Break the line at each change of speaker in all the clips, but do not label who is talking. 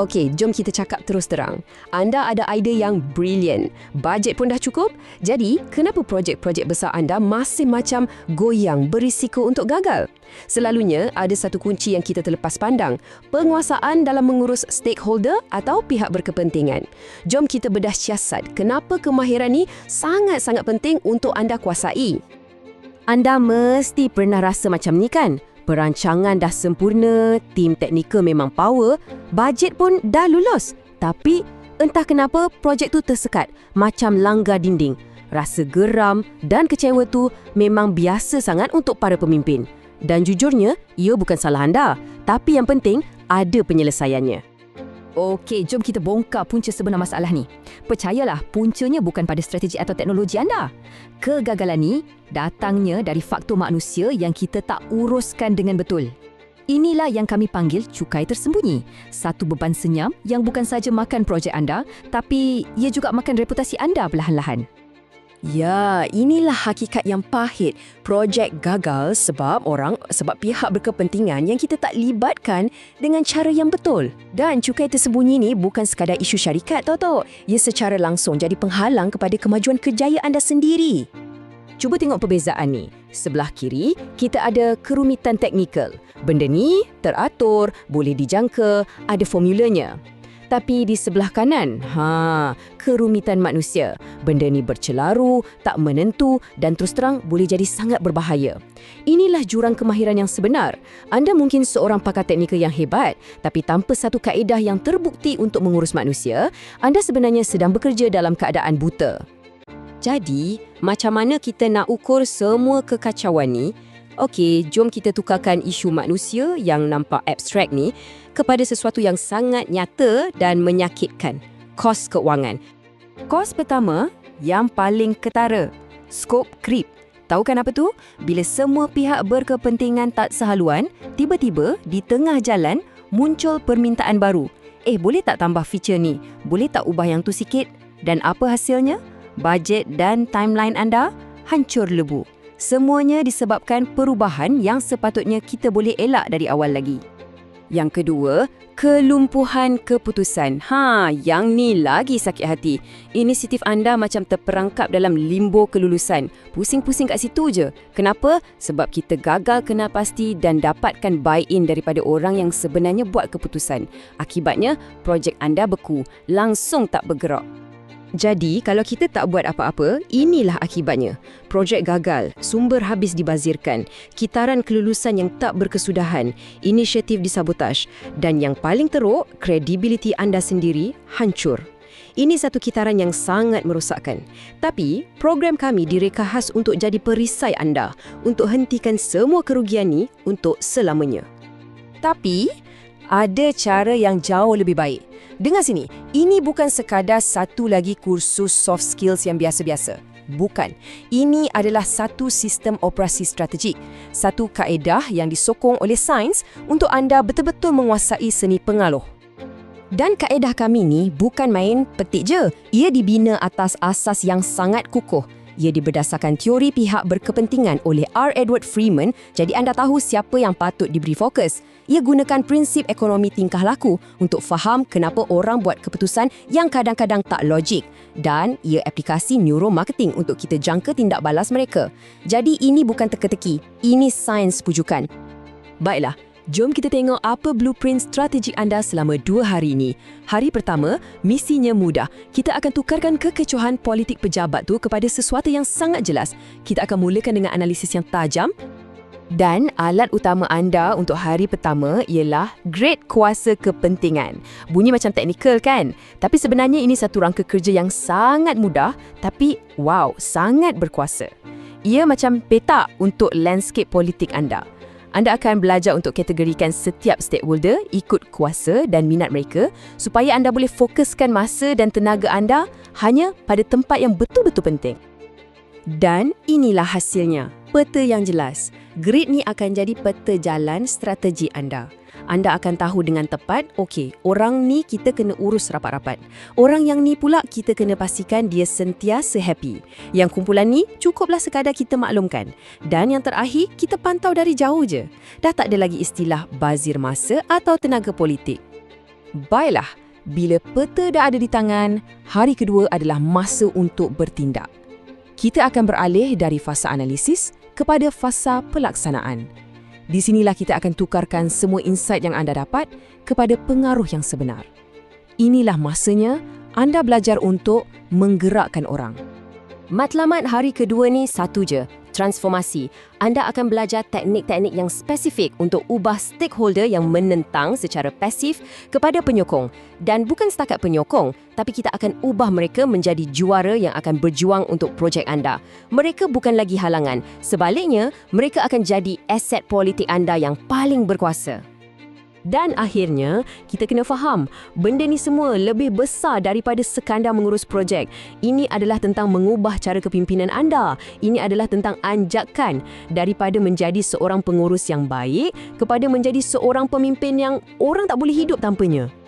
Okey, jom kita cakap terus terang. Anda ada idea yang brilliant. Bajet pun dah cukup. Jadi, kenapa projek-projek besar anda masih macam goyang berisiko untuk gagal? Selalunya, ada satu kunci yang kita terlepas pandang. Penguasaan dalam mengurus stakeholder atau pihak berkepentingan. Jom kita bedah siasat kenapa kemahiran ni sangat-sangat penting untuk anda kuasai.
Anda mesti pernah rasa macam ni kan? Perancangan dah sempurna, tim teknikal memang power, bajet pun dah lulus. Tapi entah kenapa projek tu tersekat, macam langgar dinding. Rasa geram dan kecewa tu memang biasa sangat untuk para pemimpin. Dan jujurnya, ia bukan salah anda. Tapi yang penting, ada penyelesaiannya.
Okey, jom kita bongkar punca sebenar masalah ni. Percayalah, puncanya bukan pada strategi atau teknologi anda. Kegagalan ni datangnya dari faktor manusia yang kita tak uruskan dengan betul. Inilah yang kami panggil cukai tersembunyi. Satu beban senyam yang bukan saja makan projek anda, tapi ia juga makan reputasi anda perlahan-lahan.
Ya, inilah hakikat yang pahit. Projek gagal sebab orang, sebab pihak berkepentingan yang kita tak libatkan dengan cara yang betul. Dan cukai tersembunyi ni bukan sekadar isu syarikat, tau? Ia secara langsung jadi penghalang kepada kemajuan kerjaya anda sendiri.
Cuba tengok perbezaan ni. Sebelah kiri, kita ada kerumitan teknikal. Benda ni teratur, boleh dijangka, ada formulanya. Tapi di sebelah kanan, ha, kerumitan manusia. Benda ni bercelaru, tak menentu dan terus terang boleh jadi sangat berbahaya. Inilah jurang kemahiran yang sebenar. Anda mungkin seorang pakar teknikal yang hebat, tapi tanpa satu kaedah yang terbukti untuk mengurus manusia, anda sebenarnya sedang bekerja dalam keadaan buta. Jadi, macam mana kita nak ukur semua kekacauan ni? Okey, jom kita tukarkan isu manusia yang nampak abstrak ni kepada sesuatu yang sangat nyata dan menyakitkan. Kos keuangan. Kos pertama yang paling ketara, skop creep. Tahu kan apa tu? Bila semua pihak berkepentingan tak sehaluan, tiba-tiba di tengah jalan muncul permintaan baru. Eh, boleh tak tambah feature ni? Boleh tak ubah yang tu sikit? Dan apa hasilnya? Bajet dan timeline anda hancur lebu. Semuanya disebabkan perubahan yang sepatutnya kita boleh elak dari awal lagi. Yang kedua, kelumpuhan keputusan. Ha, yang ni lagi sakit hati. Inisiatif anda macam terperangkap dalam limbo kelulusan. Pusing-pusing kat situ je. Kenapa? Sebab kita gagal kena pasti dan dapatkan buy-in daripada orang yang sebenarnya buat keputusan. Akibatnya, projek anda beku. Langsung tak bergerak. Jadi, kalau kita tak buat apa-apa, inilah akibatnya. Projek gagal, sumber habis dibazirkan, kitaran kelulusan yang tak berkesudahan, inisiatif disabotaj, dan yang paling teruk, kredibiliti anda sendiri hancur. Ini satu kitaran yang sangat merosakkan. Tapi, program kami direka khas untuk jadi perisai anda untuk hentikan semua kerugian ni untuk selamanya. Tapi, ada cara yang jauh lebih baik. Dengar sini, ini bukan sekadar satu lagi kursus soft skills yang biasa-biasa. Bukan. Ini adalah satu sistem operasi strategik. Satu kaedah yang disokong oleh sains untuk anda betul-betul menguasai seni pengaluh. Dan kaedah kami ni bukan main petik je. Ia dibina atas asas yang sangat kukuh. Ia diberdasarkan teori pihak berkepentingan oleh R. Edward Freeman, jadi anda tahu siapa yang patut diberi fokus. Ia gunakan prinsip ekonomi tingkah laku untuk faham kenapa orang buat keputusan yang kadang-kadang tak logik dan ia aplikasi neuromarketing untuk kita jangka tindak balas mereka. Jadi ini bukan teka-teki, ini sains pujukan. Baiklah, Jom kita tengok apa blueprint strategi anda selama dua hari ini. Hari pertama, misinya mudah. Kita akan tukarkan kekecohan politik pejabat tu kepada sesuatu yang sangat jelas. Kita akan mulakan dengan analisis yang tajam dan alat utama anda untuk hari pertama ialah grade kuasa kepentingan. Bunyi macam teknikal kan? Tapi sebenarnya ini satu rangka kerja yang sangat mudah tapi wow, sangat berkuasa. Ia macam peta untuk landscape politik anda. Anda akan belajar untuk kategorikan setiap stakeholder ikut kuasa dan minat mereka supaya anda boleh fokuskan masa dan tenaga anda hanya pada tempat yang betul-betul penting. Dan inilah hasilnya, peta yang jelas. Grid ni akan jadi peta jalan strategi anda anda akan tahu dengan tepat, okey, orang ni kita kena urus rapat-rapat. Orang yang ni pula kita kena pastikan dia sentiasa happy. Yang kumpulan ni cukuplah sekadar kita maklumkan. Dan yang terakhir, kita pantau dari jauh je. Dah tak ada lagi istilah bazir masa atau tenaga politik.
Baiklah, bila peta dah ada di tangan, hari kedua adalah masa untuk bertindak. Kita akan beralih dari fasa analisis kepada fasa pelaksanaan. Di sinilah kita akan tukarkan semua insight yang anda dapat kepada pengaruh yang sebenar. Inilah masanya anda belajar untuk menggerakkan orang.
Matlamat hari kedua ni satu je, transformasi. Anda akan belajar teknik-teknik yang spesifik untuk ubah stakeholder yang menentang secara pasif kepada penyokong. Dan bukan setakat penyokong, tapi kita akan ubah mereka menjadi juara yang akan berjuang untuk projek anda. Mereka bukan lagi halangan. Sebaliknya, mereka akan jadi aset politik anda yang paling berkuasa.
Dan akhirnya, kita kena faham, benda ni semua lebih besar daripada sekadar mengurus projek. Ini adalah tentang mengubah cara kepimpinan anda. Ini adalah tentang anjakan daripada menjadi seorang pengurus yang baik kepada menjadi seorang pemimpin yang orang tak boleh hidup tanpanya.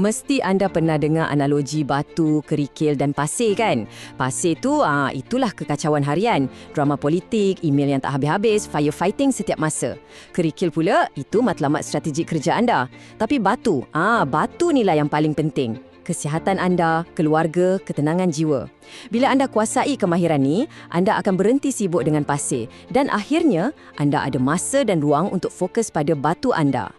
Mesti anda pernah dengar analogi batu, kerikil dan pasir kan? Pasir tu ah itulah kekacauan harian, drama politik, email yang tak habis-habis, firefighting setiap masa. Kerikil pula itu matlamat strategi kerja anda. Tapi batu, ah batu inilah yang paling penting. Kesihatan anda, keluarga, ketenangan jiwa. Bila anda kuasai kemahiran ni, anda akan berhenti sibuk dengan pasir dan akhirnya anda ada masa dan ruang untuk fokus pada batu anda.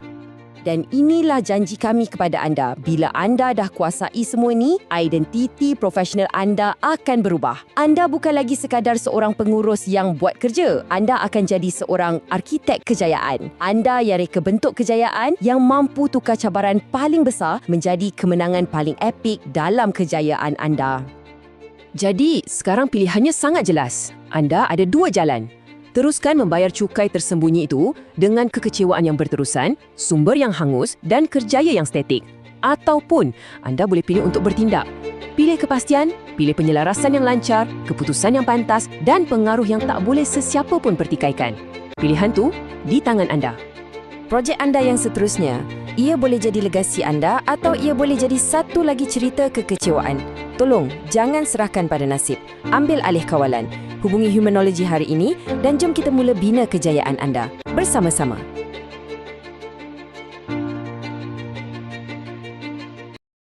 Dan inilah janji kami kepada anda. Bila anda dah kuasai semua ini, identiti profesional anda akan berubah. Anda bukan lagi sekadar seorang pengurus yang buat kerja. Anda akan jadi seorang arkitek kejayaan. Anda yang reka bentuk kejayaan yang mampu tukar cabaran paling besar menjadi kemenangan paling epik dalam kejayaan anda. Jadi, sekarang pilihannya sangat jelas. Anda ada dua jalan. Teruskan membayar cukai tersembunyi itu dengan kekecewaan yang berterusan, sumber yang hangus dan kerjaya yang statik. Ataupun anda boleh pilih untuk bertindak. Pilih kepastian, pilih penyelarasan yang lancar, keputusan yang pantas dan pengaruh yang tak boleh sesiapa pun pertikaikan. Pilihan tu di tangan anda.
Projek anda yang seterusnya, ia boleh jadi legasi anda atau ia boleh jadi satu lagi cerita kekecewaan. Tolong, jangan serahkan pada nasib. Ambil alih kawalan. Hubungi Humanology hari ini dan jom kita mula bina kejayaan anda bersama-sama.